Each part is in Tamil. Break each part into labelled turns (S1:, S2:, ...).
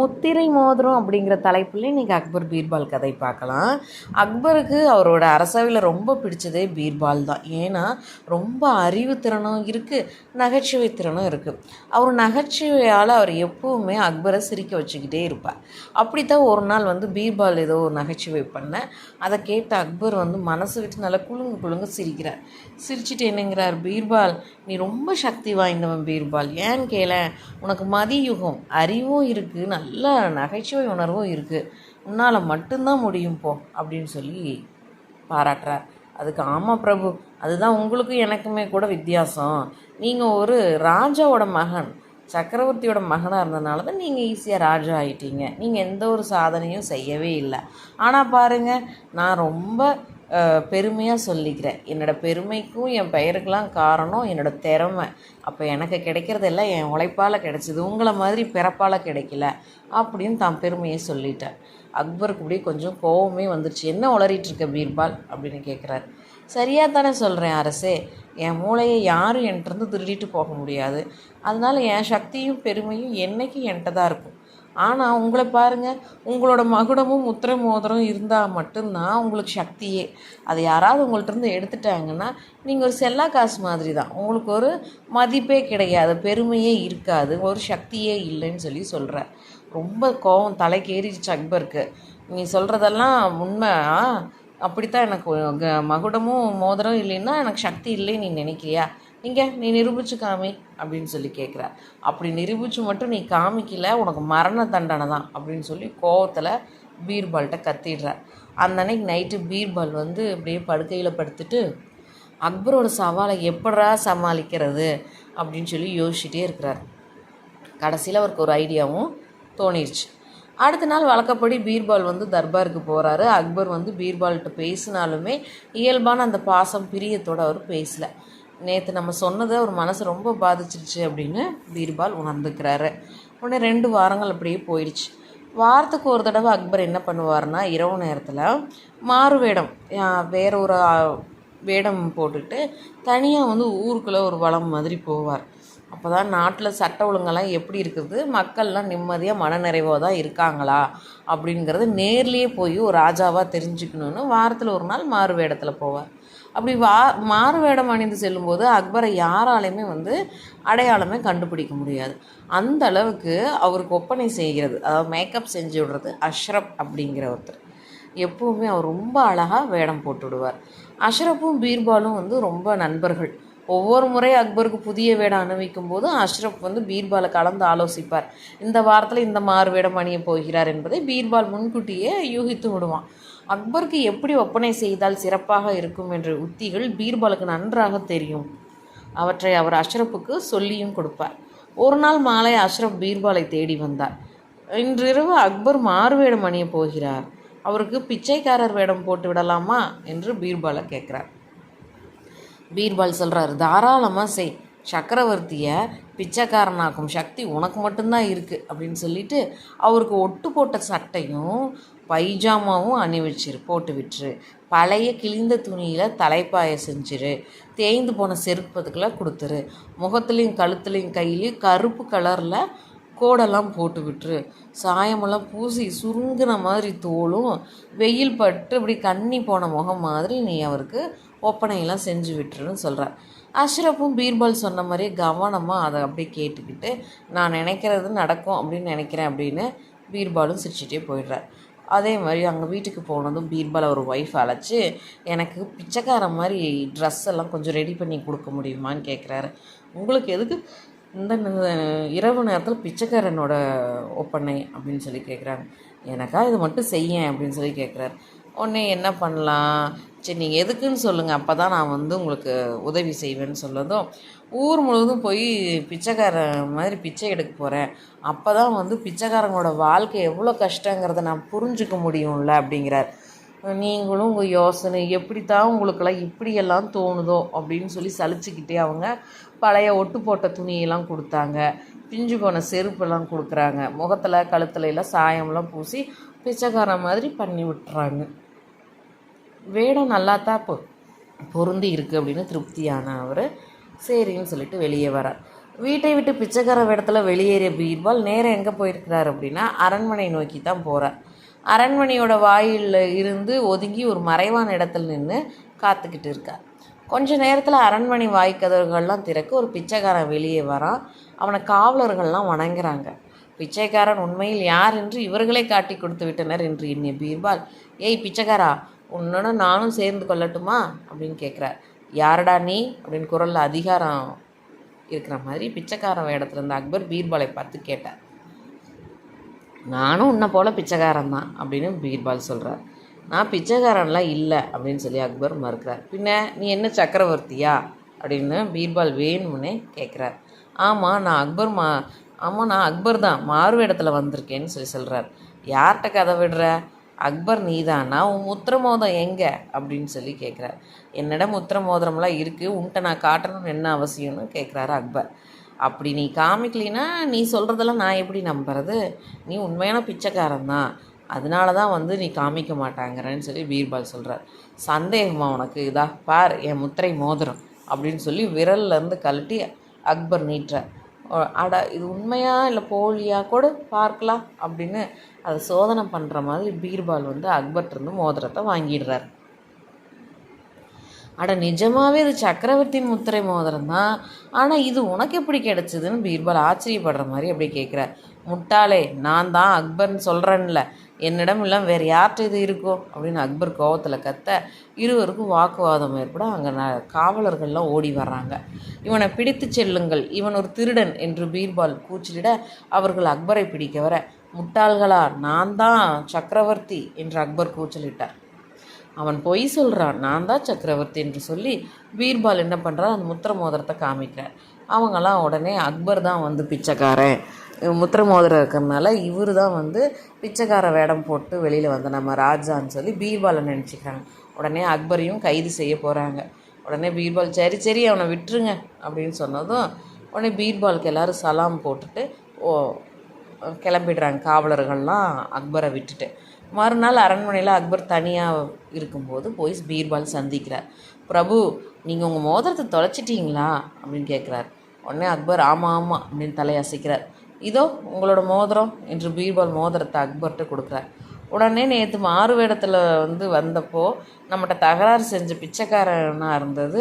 S1: முத்திரை மோதிரம் அப்படிங்கிற தலைப்பில் இன்றைக்கி அக்பர் பீர்பால் கதை பார்க்கலாம். அக்பருக்கு அவரோட அரசவையில் ரொம்ப பிடிச்சதே பீர்பால் தான். ஏன்னா ரொம்ப அறிவுத்திறனும் இருக்குது நகைச்சுவை திறனும் இருக்குது அவர் நகைச்சுவையால் அவர் எப்போவுமே அக்பரை சிரிக்க வச்சுக்கிட்டே இருப்பார். அப்படித்தான் ஒரு நாள் வந்து பீர்பால் ஏதோ ஒரு நகைச்சுவை பண்ண. அதை கேட்ட அக்பர் வந்து மனசு விட்டு நல்லா குலுங்கு குலுங்கு சிரிக்கிறார். சிரிச்சிட்டு என்னங்கிறார் பீர்பால் நீ ரொம்ப சக்தி வாய்ந்தவன் பீர்பால். ஏன்னு கேள? உனக்கு மதியுகம் அறிவும் இருக்குது நல்ல நகைச்சுவை உணர்வும் இருக்குது உன்னால் மட்டும்தான் முடியும் போ அப்படின்னு சொல்லி பாராட்டுறார். அதுக்கு ஆமாம் பிரபு அதுதான் உங்களுக்கும் எனக்குமே கூட வித்தியாசம். நீங்கள் ஒரு ராஜாவோட மகன் சக்கரவர்த்தியோட மகனாக இருந்ததுனால தான் நீங்கள் ஈஸியாக ராஜா ஆகிட்டீங்க நீங்கள் எந்த ஒரு சாதனையும் செய்யவே இல்லை. ஆனால் பாருங்கள் நான் ரொம்ப பெருமையாக சொல்லிக்கிறேன். என்னோட பெருமைக்கும் என் பெயருக்கெலாம் காரணம் என்னோட திறமை. அப்போ எனக்கு கிடைக்கிறதெல்லாம் என் உழைப்பால் கிடைச்சிது. உங்களை மாதிரி பிறப்பால் கிடைக்கல அப்படின்னு தான் பெருமையை சொல்லிட்டேன். அக்பருக்கு அப்படியே கொஞ்சம் கோவமே வந்துருச்சு. என்ன உளறிட்டு இருக்க பீர்பால்? அப்படின்னு கேட்குறாரு சரியாக தானே சொல்கிறேன் அரசே. என் மூளையை யாரும் என்கிட்டருந்து திருடிட்டு போக முடியாது. அதனால் என் சக்தியும் பெருமையும் என்றைக்கும் என்கிட்ட தான் இருக்கும். ஆனால் உங்களை பாருங்கள் உங்களோட மகுடமும் முத்திரை மோதிரம் இருந்தால் மட்டும்தான் உங்களுக்கு சக்தியே. அதை யாராவது உங்கள்கிட்ட எடுத்துட்டாங்கன்னா நீங்கள் ஒரு செல்லா காசு மாதிரி தான் உங்களுக்கு ஒரு மதிப்பே கிடையாது பெருமையே இருக்காது ஒரு சக்தியே இல்லைன்னு சொல்லி சொல்கிற ரொம்ப கோவம் தலைக்கேறிச்சு அக்பருக்கு. நீ சொல்கிறதெல்லாம் உண்மை அப்படித்தான் எனக்கு மகுடமும் மோதிரம் இல்லைன்னா எனக்கு சக்தி இல்லைன்னு நீ நினைக்கிறியா? இங்கே நீ நிரூபிச்சு காமி அப்படின்னு சொல்லி கேட்குறார் அப்படி நிரூபித்து மட்டும் நீ காமிக்கல உனக்கு மரண தண்டனை தான் அப்படின்னு சொல்லி கோவத்தில் பீர்பால்கிட்ட கத்திடுறார் அந்த அன்னைக்கு நைட்டு பீர்பால் வந்து அப்படியே படுக்கையில் படுத்துட்டு அக்பரோட சவாலை எப்படா சமாளிக்கிறது? அப்படின்னு சொல்லி யோசிச்சுட்டே இருக்கிறார். கடைசியில் அவருக்கு ஒரு ஐடியாவும் தோணிருச்சு. அடுத்த நாள் வழக்கப்படி பீர்பால் வந்து தர்பாருக்கு போகிறாரு அக்பர் வந்து பீர்பால்கிட்ட பேசினாலுமே இயல்பான அந்த பாசம் பிரியத்தோடு அவர் பேசலை. நேற்று நம்ம சொன்னதை அவர் மனசு ரொம்ப பாதிச்சிருச்சு அப்படின்னு பீர்பால் உணர்ந்துக்கிறாரு. உடனே ரெண்டு வாரங்கள் அப்படியே போயிடுச்சு. வாரத்துக்கு ஒரு தடவை அக்பர் என்ன பண்ணுவார்னா இரவு நேரத்தில் மாறு வேடம் வேற ஒரு வேடம் போட்டுட்டு தனியாக வந்து ஊருக்குள்ளே ஒரு வளம் மாதிரி போவார். அப்போ தான் நாட்டில் சட்ட ஒழுங்கெல்லாம் எப்படி இருக்குது? மக்கள்லாம் நிம்மதியாக மனநிறைவாக தான் இருக்காங்களா? அப்படிங்கிறது நேர்லேயே போய் ஒரு ராஜாவாக தெரிஞ்சுக்கணுன்னு வாரத்தில் ஒரு நாள் மாறு வேடத்தில் போவார். அப்படி வா மாறு வேடம் அணிந்து செல்லும்போது அக்பரை யாராலையுமே வந்து அடையாளமே கண்டுபிடிக்க முடியாது. அந்த அளவுக்கு அவருக்கு ஒப்பனை செய்கிறது. அதாவது மேக்கப் செஞ்சு விடுறது அஷ்ரப் அப்படிங்கிற ஒருத்தர். எப்போவுமே அவர் ரொம்ப அழகாக வேடம் போட்டு விடுவார். அஷ்ரப்பும் பீர்பாலும் வந்து ரொம்ப நண்பர்கள். ஒவ்வொரு முறை அக்பருக்கு புதிய வேடம் அணிவிக்கும் போது அஷ்ரப் வந்து பீர்பாலை கலந்து ஆலோசிப்பார். இந்த வாரத்தில் இந்த மாறு வேடம் அணிய போகிறார் என்பதை பீர்பால் முன்கூட்டியே யூகித்து விடுவான். அக்பருக்கு எப்படி ஒப்பனை செய்தால் சிறப்பாக இருக்கும் என்ற உத்திகள் பீர்பாலுக்கு நன்றாக தெரியும். அவற்றை அவர் அஷ்ரப்புக்கு சொல்லியும் கொடுப்பார். ஒரு நாள் மாலை அஷ்ரப் பீர்பாலை தேடி வந்தார். இன்றிரவு அக்பர் மாறுவேடம் அணிய போகிறார். அவருக்கு பிச்சைக்காரர் வேடம் போட்டு விடலாமா என்று பீர்பாலை கேட்குறார். பீர்பால் சொல்கிறார் தாராளமாக செய். சக்கரவர்த்தியை பிச்சைக்காரனாக்கும் சக்தி உனக்கு மட்டும்தான் இருக்குது அப்படின்னு சொல்லிட்டு அவருக்கு ஒட்டு போட்ட சட்டையும் பைஜாமாவும் அணிவிச்சிரு போட்டு விட்டுரு. பழைய கிழிந்த துணியில் தலைப்பாய செஞ்சிரு. தேய்ந்து போன செருப்பதுக்கெல்லாம் கொடுத்துரு. முகத்துலேயும் கழுத்துலேயும் கையிலையும் கருப்பு கலரில் கோடெல்லாம் போட்டு விட்டுரு. சாயமெல்லாம் பூசி சுருங்கின மாதிரி தோலும் வெயில் பட்டு இப்படி கண்ணி போன முகம் மாதிரி நீ அவருக்கு ஒப்பனையெல்லாம் செஞ்சு விட்டுருன்னு சொல்கிறார் அஷ்ரஃபும் பீர்பால் சொன்ன மாதிரியே கவனமாக அதை அப்படியே கேட்டுக்கிட்டு நான் நினைக்கிறது நடக்கும் அப்படின்னு நினைக்கிறேன் அப்படின்னு பீர்பாலும் சிரிச்சிட்டே போயிடுறார். அதே மாதிரி அங்கே வீட்டுக்கு போனதும் பீர்பால் அவர் ஒய்ஃப் அழைச்சி எனக்கு பிச்சைக்கார மாதிரி ட்ரெஸ் எல்லாம் கொஞ்சம் ரெடி பண்ணி கொடுக்க முடியுமான்னு கேட்குறாரு உங்களுக்கு எதுக்கு இந்த இரவு நேரத்தில் பிச்சைக்காரனோட ஒப்பனை? அப்படின்னு சொல்லி கேட்குறாங்க எனக்கா இது மட்டும் செய்யேன் அப்படின்னு சொல்லி கேட்குறாரு உடனே என்ன பண்ணலாம்? சரி நீங்கள் எதுக்குன்னு சொல்லுங்கள் அப்போ தான் நான் வந்து உங்களுக்கு உதவி செய்வேன்னு சொல்லதும் ஊர் முழுவதும் போய் பிச்சைக்காரன் மாதிரி பிச்சை எடுக்க போகிறேன் அப்போ தான் வந்து பிச்சைக்காரங்களோட வாழ்க்கை எவ்வளோ கஷ்டங்கிறத நான் புரிஞ்சுக்க முடியும்ல அப்படிங்கிறார். நீங்களும் உங்கள் யோசனை எப்படி தான் உங்களுக்கெல்லாம் இப்படியெல்லாம் தோணுதோ அப்படின்னு சொல்லி சலிச்சுக்கிட்டே அவங்க பழைய ஒட்டு போட்ட துணியெல்லாம் கொடுத்தாங்க. பிஞ்சு போன செருப்பெல்லாம் கொடுக்குறாங்க. முகத்தில் கழுத்துல எல்லாம் சாயம்லாம் பூசி பிச்சைக்காரன் மாதிரி பண்ணி விட்டுறாங்க. வேடம் நல்லா தான் இப்போ பொருந்தி இருக்குது அப்படின்னு திருப்தியான அவர் சரின்னு சொல்லிட்டு வெளியே வரார். வீட்டை விட்டு பிச்சைக்கார வேடத்தில் வெளியேறிய பீர்பால் நேரம் எங்கே போயிருக்கிறார் அப்படின்னா அரண்மனை நோக்கி தான் போகிறார் அரண்மனையோட வாயிலில் இருந்து ஒதுங்கி ஒரு மறைவான இடத்துல நின்று காத்துக்கிட்டு இருக்கார். கொஞ்ச நேரத்தில் அரண்மனை வாய்க்கதவுகள்லாம் திறக்க ஒரு பிச்சைக்காரன் வெளியே வரான். அவனை காவலர்கள்லாம் வணங்குறாங்க. பிச்சைக்காரன் உண்மையில் யார் என்று இவர்களே காட்டி கொடுத்து விட்டனர் என்று எண்ணிய பீர்பால் ஏய் பிச்சைக்காரா உன்னோட நானும் சேர்ந்து கொள்ளட்டுமா? அப்படின்னு கேட்குறார் யாரடா நீ? அப்படின்னு குரலில் அதிகாரம் இருக்கிற மாதிரி பிச்சைக்காரன் இடத்துல இருந்த அக்பர் பீர்பாலை பார்த்து கேட்டார். நானும் உன்னை போல் பிச்சைக்காரன் தான் அப்படின்னு பீர்பால் சொல்கிறார் நான் பிச்சைக்காரன்லாம் இல்லை அப்படின்னு சொல்லி அக்பர் மறுக்கிறார். பின்ன நீ என்ன சக்கரவர்த்தியா? அப்படின்னு பீர்பால் வேணும்னே கேட்குறார் ஆமாம் நான் அக்பர் மா ஆமாம் நான் அக்பர் தான் மாறு இடத்துல வந்திருக்கேன்னு சொல்லி சொல்கிறார் யார்கிட்ட கதை விடுற? அக்பர் நீதானா? உன் முத்திர மோதிரம் எங்கே? அப்படின்னு சொல்லி கேட்குறாரு என்னிடம் முத்திர மோதிரம்லாம் இருக்குது உன்கிட்ட நான் காட்டணும்னு என்ன அவசியம்னு கேட்குறாரு அக்பர். அப்படி நீ காமிக்கலினா நீ சொல்கிறதெல்லாம் நான் எப்படி நம்புறது? நீ உண்மையான பிச்சைக்காரன் தான். அதனால தான் வந்து நீ காமிக்க மாட்டாங்கிறேன்னு சொல்லி பீர்பால் சொல்கிறார் சந்தேகமா உனக்கு? இதா பார் என் முத்திரை மோதிரம் அப்படின்னு சொல்லி விரல்லேருந்து கழட்டி அக்பர் நீட்டுறார். அட இது உண்மையா இல்லை போலியா? கூட பார்க்கலாம் அப்படின்னு அதை சோதனை பண்ணுற மாதிரி பீர்பால் வந்து அக்பர்ட்ருந்து மோதிரத்தை வாங்கிடுறார். அட நிஜமாகவே இது சக்கரவர்த்தி முத்திரை மோதிரம் தான். ஆனால் இது உனக்கு எப்படி கிடச்சிதுன்னு பீர்பால் ஆச்சரியப்படுற மாதிரி அப்படியே கேட்குறார் முட்டாளே நான் தான் அக்பர்னு சொல்கிறேன்ல என்னிடம் எல்லாம் வேறு யார்கிட்ட இது இருக்கும் அப்படின்னு அக்பர் கோவத்தில் கத்த இருவருக்கும் வாக்குவாதம் ஏற்பட அங்கே ந காவலர்கள்லாம் ஓடி வர்றாங்க. இவனை பிடித்து செல்லுங்கள். இவன் ஒரு திருடன் என்று பீர்பால் கூச்சலிட அவர்கள் அக்பரை பிடிக்க வர முட்டாள்களா நான் தான் சக்கரவர்த்தி என்று அக்பர் கூச்சலிட்டார். அவன் பொய் சொல்கிறான் நான் தான் சக்கரவர்த்தி என்று சொல்லி பீர்பால் என்ன பண்ணுறான் அந்த முத்திர மோதிரத்தை காமிக்கிறார். அவங்கெல்லாம் உடனே அக்பர் தான் வந்து பிச்சைக்காரன். முத்திர மோதிரம் இருக்கிறதுனால இவர் தான் வந்து பிச்சைக்கார வேடம் போட்டு வெளியில் வந்த நம்ம ராஜான்னு சொல்லி பீர்பாலை நினச்சிக்கிறாங்க. உடனே அக்பரையும் கைது செய்ய போகிறாங்க உடனே பீர்பால் சரி சரி அவனை விட்டுருங்க அப்படின்னு சொன்னதும் உடனே பீர்பாலுக்கு எல்லோரும் சலாம் போட்டுட்டு ஓ கிளம்பிடுறாங்க காவலர்கள்லாம் அக்பரை விட்டுட்டு. மறுநாள் அரண்மனையில் அக்பர் தனியாக இருக்கும்போது போய் பீர்பால் சந்திக்கிறார். பிரபு நீங்கள் உங்கள் மோதிரத்தை தொலைச்சிட்டீங்களா? அப்படின்னு கேட்குறாரு உடனே அக்பர் ஆமாம் ஆமாம் அப்படின்னு தலையசைக்கிறார். இதோ உங்களோட மோதிரம் என்று பீர்பால் மோதிரத்தை அக்பர்கிட்ட கொடுக்குறார். உடனே நேற்று மாறுவேடத்தில் வந்து வந்தப்போ நம்மகிட்ட தகராறு செஞ்ச பிச்சைக்காரனாக இருந்தது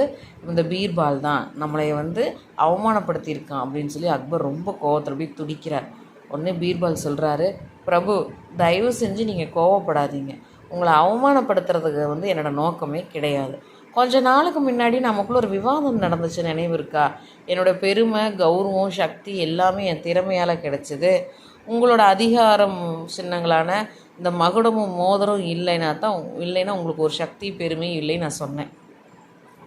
S1: இந்த பீர்பால் தான். நம்மளை வந்து அவமானப்படுத்தியிருக்கான் அப்படின்னு சொல்லி அக்பர் ரொம்ப கோவத்தில் போய் துடிக்கிறார். உடனே பீர்பால் சொல்கிறாரு பிரபு தயவு செஞ்சு நீங்கள் கோவப்படாதீங்க. உங்களை அவமானப்படுத்துறதுக்கு வந்து என்னோடய நோக்கமே கிடையாது. கொஞ்ச நாளுக்கு முன்னாடி நமக்குள்ள ஒரு விவாதம் நடந்துச்சு நினைவு இருக்கா? என்னோட பெருமை கௌரவம் சக்தி எல்லாமே என் திறமையால் கிடைச்சிது. உங்களோட அதிகாரம் சின்னங்களான இந்த மகுடமும் மோதிரம் இல்லைன்னா தான் இல்லைன்னா உங்களுக்கு ஒரு சக்தி பெருமையும் இல்லைன்னு நான் சொன்னேன்.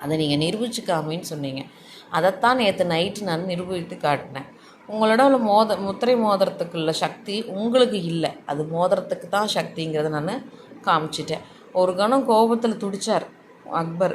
S1: அதை நீங்கள் நிரூபிச்சுக்காமின்னு சொன்னீங்க. அதைத்தான் நேற்று நைட்டு நான் நிரூபித்து காட்டினேன். உங்களோட உள்ள மோத முத்திரை மோதிரத்துக்குள்ள சக்தி உங்களுக்கு இல்லை. அது மோதிரத்துக்கு தான் சக்திங்கிறத நான் காமிச்சிட்டேன். ஒரு கணம் கோபத்தில் துடிச்சார். அக்பர்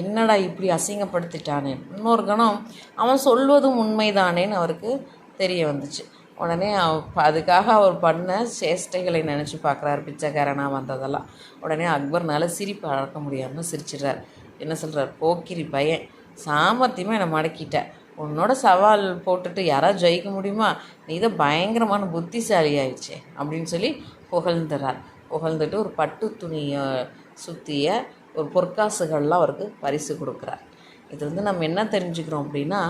S1: என்னடா இப்படி அசிங்கப்படுத்திட்டானே? இன்னொரு கணம் அவன் சொல்வதும் உண்மைதானேன்னு அவருக்கு தெரிய வந்துச்சு. உடனே அவ அதுக்காக அவர் பண்ண சேஷ்டைகளை நினச்சி பார்க்குறாரு பிச்சைக்காரனாக வந்ததெல்லாம். உடனே அக்பர்னால சிரிப்பு அடக்க முடியாமல் சிரிச்சிடுறார். என்ன சொல்கிறார் போக்கிரி பையன் சாமர்த்தியமாக என்னை மடக்கிட்ட. உன்னோட சவால் போட்டுட்டு யாராவது ஜெயிக்க முடியுமா? நீ தான் பயங்கரமான புத்திசாலி ஆயிடுச்சே அப்படின்னு சொல்லி புகழ்ந்துறார். புகழ்ந்துட்டு ஒரு பட்டு துணியை சுற்றிய ஒரு பொற்காசுகள்லாம் அவருக்கு பரிசு கொடுக்குறார். இது வந்து நம்ம என்ன தெரிஞ்சுக்கிறோம் அப்படின்னா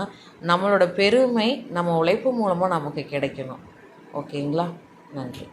S1: நம்மளோட பெருமை நம்ம உழைப்பு மூலமாக நமக்கு கிடைக்கணும். ஓகேங்களா? நன்றி.